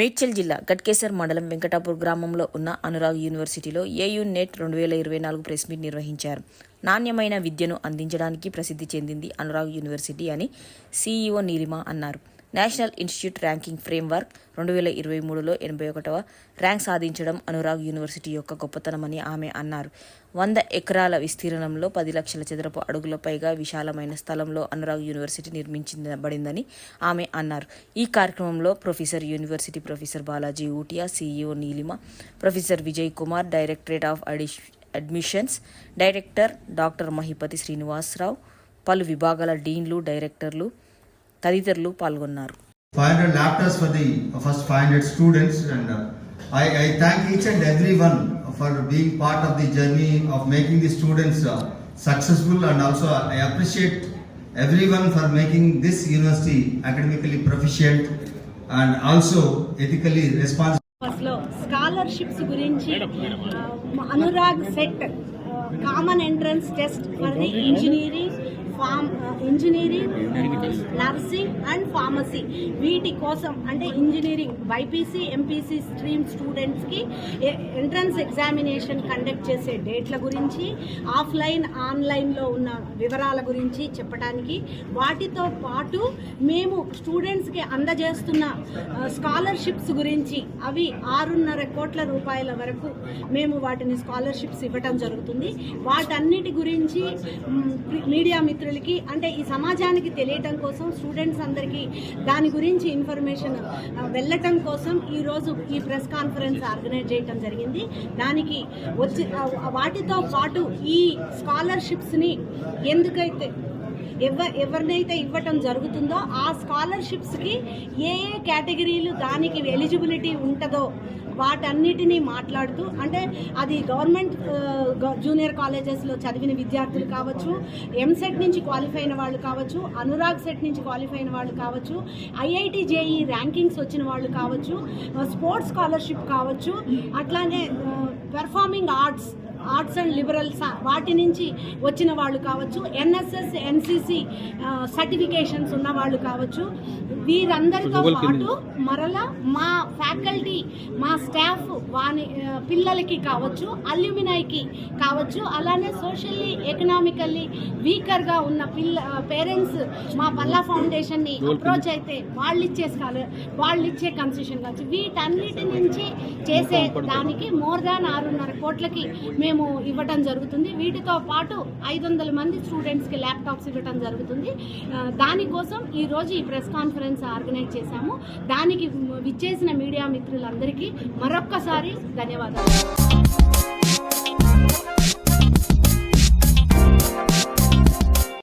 మేడ్చల్ జిల్లా గట్కేసర్ మండలం వెంకటాపూర్ గ్రామంలో ఉన్న అనురాగ్ యూనివర్సిటీలో ఏయూ నెట్ రెండు వేల ఇరవై నాలుగు ప్రెస్ మీట్ నిర్వహించారు. నాణ్యమైన విద్యను అందించడానికి ప్రసిద్ధి చెందింది అనురాగ్ యూనివర్సిటీ అని సీఈఓ నీలిమ అన్నారు. నేషనల్ ఇన్స్టిట్యూట్ ర్యాంకింగ్ ఫ్రేమ్వర్క్ రెండు వేల ఇరవై మూడులో ఎనభై ఒకటవ ర్యాంక్ సాధించడం అనురాగ్ యూనివర్సిటీ యొక్క గొప్పతనమని ఆమె అన్నారు. వంద ఎకరాల విస్తీర్ణంలో పది లక్షల చదరపు అడుగుల పైగా విశాలమైన స్థలంలో అనురాగ్ యూనివర్సిటీ నిర్మించబడిందని ఆమె అన్నారు. ఈ కార్యక్రమంలో professor university professor Balaji Ootiya CEO Neelima professor Vijay Kumar directorate of అడిష్ admissions director doctor Mahipati Srinivasa Rao పలు విభాగాల డీన్లు డైరెక్టర్లు తదితరులు పాల్గొన్నారు 500 laptops for the first 500 students and uh, I, I thank each and everyone for being part of the journey of making the students uh, successful and also I appreciate everyone for making this university academically proficient and also ethically responsible. లో scholarships గురించి Anurag CET common entrance test for the engineering pharm engineering nursing and pharmacy. వీటి కోసం అంటే engineering BiPC MPC stream స్టూడెంట్స్కి entrance examination conduct చేసే డేట్ల గురించి offline ఆన్లైన్లో ఉన్న వివరాల గురించి చెప్పడానికి. వాటితో పాటు మేము స్టూడెంట్స్కి అందజేస్తున్న స్కాలర్షిప్స్ గురించి అవి ఆరున్నర కోట్ల రూపాయల వరకు మేము వాటిని స్కాలర్షిప్స్ ఇవ్వటం జరుగుతుంది. వాటన్నిటి గురించి మీడియా మిత్రులు తల్లిదండ్రులకి అంటే ఈ సమాజానికి తెలియటం కోసం స్టూడెంట్స్ అందరికీ దాని గురించి ఇన్ఫర్మేషన్ వెళ్ళటం కోసం ఈరోజు ఈ ప్రెస్ కాన్ఫరెన్స్ ఆర్గనైజ్ చేయటం జరిగింది. దానికి వచ్చి వాటితో పాటు ఈ స్కాలర్షిప్స్ని ఎందుకైతే ఎవ ఎవరినైతే ఇవ్వటం జరుగుతుందో ఆ స్కాలర్షిప్స్కి ఏ ఏ కేటగిరీలు దానికి ఎలిజిబిలిటీ ఉంటుందో వాటన్నిటినీ మాట్లాడుతూ అంటే అది గవర్నమెంట్ జూనియర్ కాలేజెస్లో చదివిన విద్యార్థులు కావచ్చు ఎంసెట్ నుంచి క్వాలిఫై అయిన వాళ్ళు కావచ్చు అనురాగ్ సెట్ నుంచి క్వాలిఫై అయిన వాళ్ళు కావచ్చు ఐఐటి జేఈ ర్యాంకింగ్స్ వచ్చిన వాళ్ళు కావచ్చు స్పోర్ట్స్ స్కాలర్షిప్ కావచ్చు అట్లానే performing arts arts and liberals వాటి నుంచి వచ్చిన వాళ్ళు కావచ్చు ఎన్ఎస్ఎస్ ఎన్సిసి సర్టిఫికేషన్స్ ఉన్న వాళ్ళు కావచ్చు వీరందరితో పాటు మరలా మా ఫ్యాకల్టీ మా స్టాఫ్ వాని పిల్లలకి కావచ్చు అల్యూమినైకి కావచ్చు అలానే సోషల్లీ ఎకనామికల్లీ వీకర్గా ఉన్న పిల్ల పేరెంట్స్ మా పల్లా ఫౌండేషన్ని అప్రోచ్ అయితే వాళ్ళు ఇచ్చే స్కాలర్ వాళ్ళు ఇచ్చే కన్సెషన్ కావచ్చు. వీటన్నిటి నుంచి చేసే దానికి మోర్ దాన్ ఆరున్నర కోట్లకి మేము ఇవ్వటం జరుగుతుంది. వీటితో పాటు ఐదు వందల మంది స్టూడెంట్స్కి ల్యాప్టాప్స్ ఇవ్వటం జరుగుతుంది. దానికోసం ఈరోజు ఈ ప్రెస్ కాన్ఫరెన్స్ ఆర్గనైజ్ చేశాము. దానికి విచ్చేసిన మీడియా మిత్రులందరికీ మరొక్కసారి ధన్యవాదాలు.